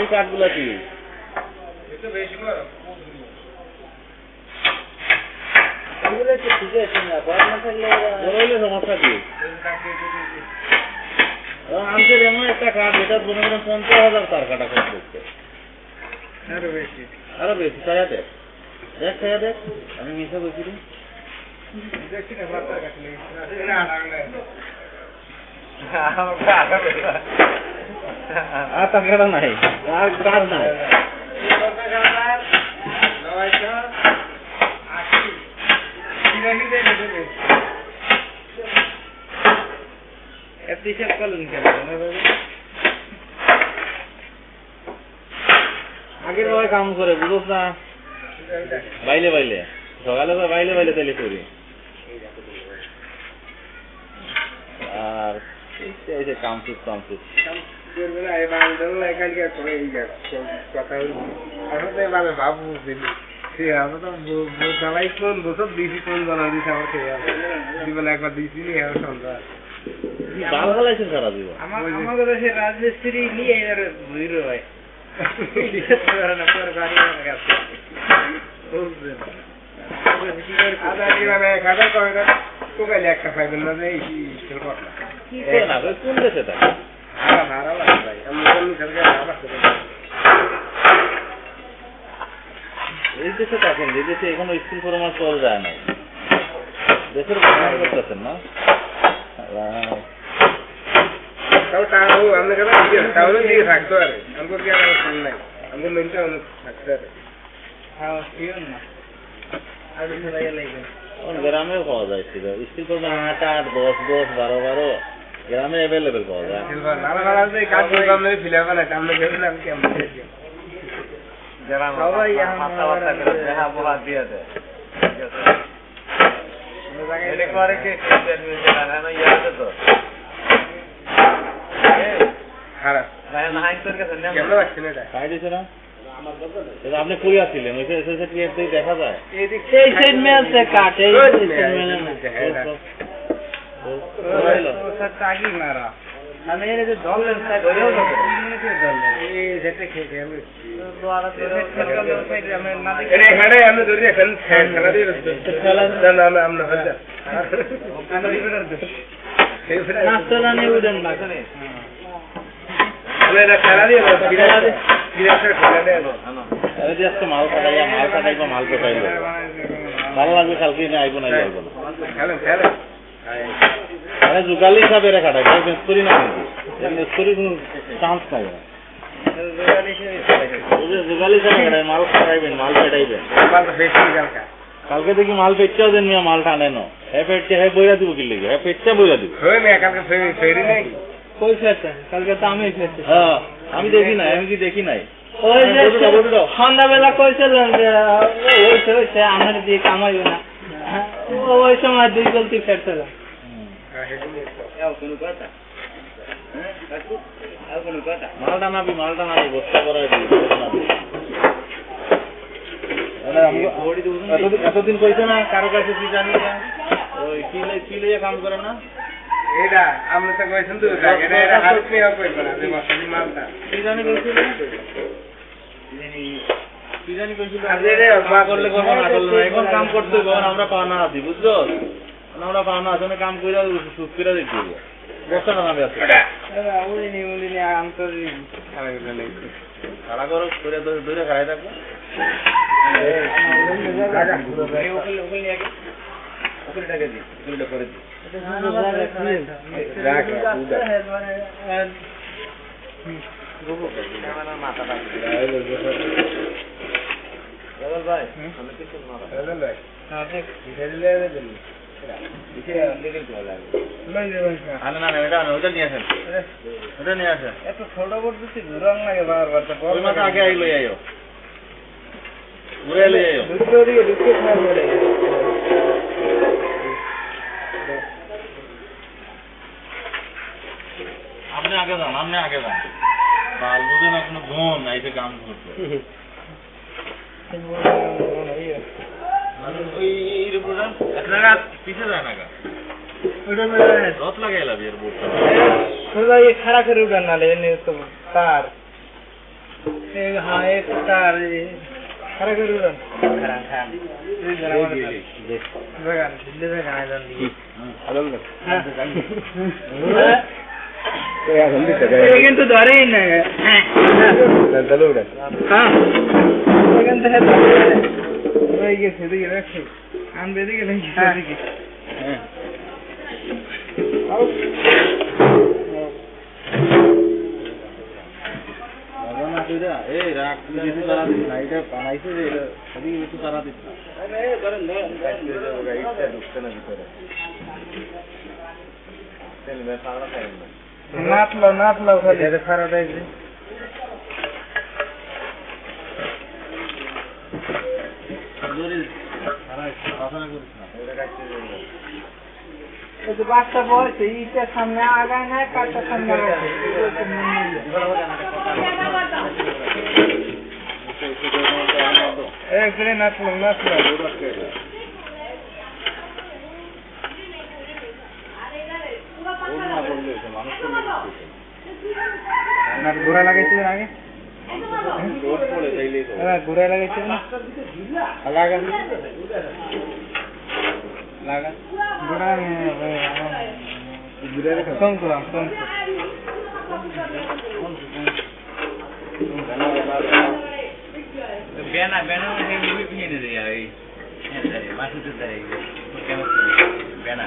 এই কাঠগুলো কি সমস্যা কি? আমাদের এমন একটা কাঠ যেটা মনে করেন পঞ্চাশ হাজার তার কাটা খরচ করছে। আরও বেশি। আরও বেশি ছায়া দেখ দেখ ছায়া দেখ আমি মিশে বলছি। দেখছি না আর কাঠ নাই এত হিসাব করলেন কেন আগের কাম করে বুঝোস না। বাইলে বাইলে। সকালে তো বাইলে বাইলে তেলে করি আর এই যে কামচুপ কামচুপ একবার দিয়েছি সন্ধ্যা বাল ফেলাইছেন সারা জীবন আমাদের দেশে রাজমিস্ত্রি নিয়ে এবারে একটা পাইবেন না যে এই স্কুল করলাম কি না কোন দেশে থাকে? হারা হারা লাগে ভাই। আমি কোন সরকার হারা করে এই দেশে থাকেন যে দেশে এখনও স্কুল ফরমাস পাওয়া যায় না দেশের বদনাম করতেছেন না? আল্লাহ। তাও তাও আমরা কেন তাহলে দিয়ে থাকতো আরে আমাকে কি আর নাই। আমাকে মেনটা অনেক থাকতে আরে হ্যাঁ না। আর লাগবে গ্রামেও পাওয়া যায় ছিল। স্কুল ফরমাস আট আট দশ দশ বারো বারো গ্রামে অ্যাভেলেবেল পাওয়া যায়। সবাই দিয়ে কেমন এটা? খাই না? আপনি কই আসছিলেন ওই এসএসএ দেখা যায়। এই সাইড মে আছে কাট এই সাইড মে তাগি মারা। আমি এর যে জল সাইড হয়ে খেলা মাল কাটাইয়া মাল কাটাইবো মাল কাটাইবো ভালো লাগবে কালকে নিয়ে আইবো না যাইবো না। খেলেন খেলেন। হিসাবে রে কাটাই কেউ মিস্ত্রি না কিন্তু। মিস্ত্রি কোনো চান্স নাই না ওই যে যুগালি হিসাবে কাটাই মাল কাটাইবেন মাল পেটাইবেন কালকে দেখি মাল পেটছেও দেন মিয়া মাল টানে নো হ্যাঁ পেটছে হ্যাঁ বইরা দিব কি লেগে? হ্যাঁ পেটছে বইরা দিব। কই ফেরছেন কালকে তো আমি ফেরছি হ্যাঁ আমি দেখি নাই আমি কি দেখি নাই? ওই যে। সন্ধ্যাবেলা কইছিলেন যে ওইছে আমার দিয়ে কামাইবে না। ওই সময় দুই গলতি ফেরছিলাম মাল টানাবি মাল টানাবি বস্তা দিবি এতদিন- কইছে না কারও কাছে কি জানি না। ওই কি লই- কি লইয়া কাম করে না? এটা আমরা তো কইছেন তো এটা এটা হারুত নিয়ে কইছেন যে মাসি মালটা কি জানি কইছিল কি জানি কইছিল আরে রে, কাম করলে করব না করলে না। এখন কাম করতে কখন আমরা পাওনা আছি বুঝছ আমরা পাওনা আছি কাম করে সুস্থ করে দিচ্ছি বস্তা টানাবে আছে উলিনি উলিনি আন্তরি খারাপ লাগে খাড়া করো করে ধরে ধরে খাড়াই থাকব উকিলটাকে দিই উকিলটা করে দিই আসেন ওটা নিয়ে আসেন এত ছোট করতেছি ঘুরান লাগে বারবার আগে লই আইও ঘুরে লই আগে যান আপনি আগে যান। বাল বুঝে না কোনো ঘুম নাই যে গান করতে। মানে খাড়া কিন্তু ধরেই না এদিকে এদিকে এদিকে এই রাখ কিছু তারা দিস না এটা বানাইছে যে এটা ওদিকে কিছু তারা দিস না নাচলো নাচলো খালি। হয়েছে এই যে বাচ্চা বয়সে ইটের সামনে আগায় না কাঠটার সামনে আগায় একবারে নাচলো নাচলো না ঘোরা লাগাইছিলেন আগে হ্যাঁ ঘোরা লাগাইছিলেন না লাগা লাগা ঘোরা শঙ্কু শঙ্কু বেনা বেনা ভেঙে দে আর এই মাসুতে দেয় বেনা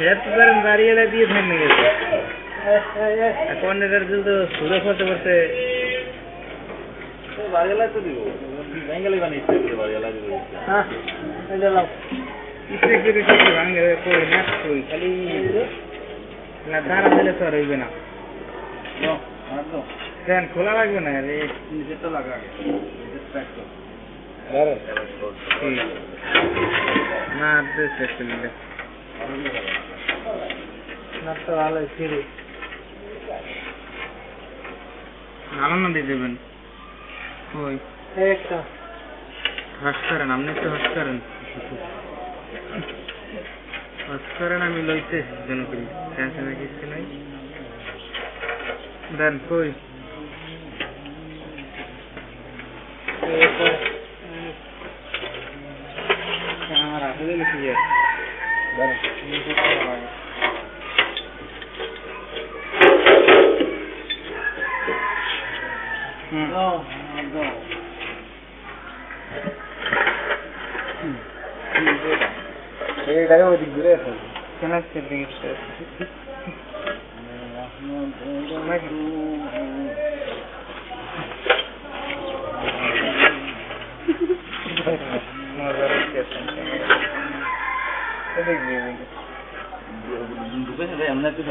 সে তো দাঁড়িয়ে দিয়ে থেমে গেছে। এখন এটার কিন্তু সুরে করতে করতে বাড়িওয়ালা তো দিব। ভেঙে লাগবে না ইচ্ছে করে বাড়িওয়ালা দিব হ্যাঁ খালি লাগবে না রে। নিচেরটা লাগা আগে। না না তো ভালো না দিয়ে দেবেন ওই একটা। হাস করেন আপনি একটু হাস করেন হাস করেন আমি লইতে যেন করি। টেনশনে কিছু নাই? দেন কই? আমার আসলে লিখি যায় এইটাকে ওদিক ঘুরে আছে কেন আসছে দিকে এদিক দিয়ে ঢুকেছে দেখতে একটু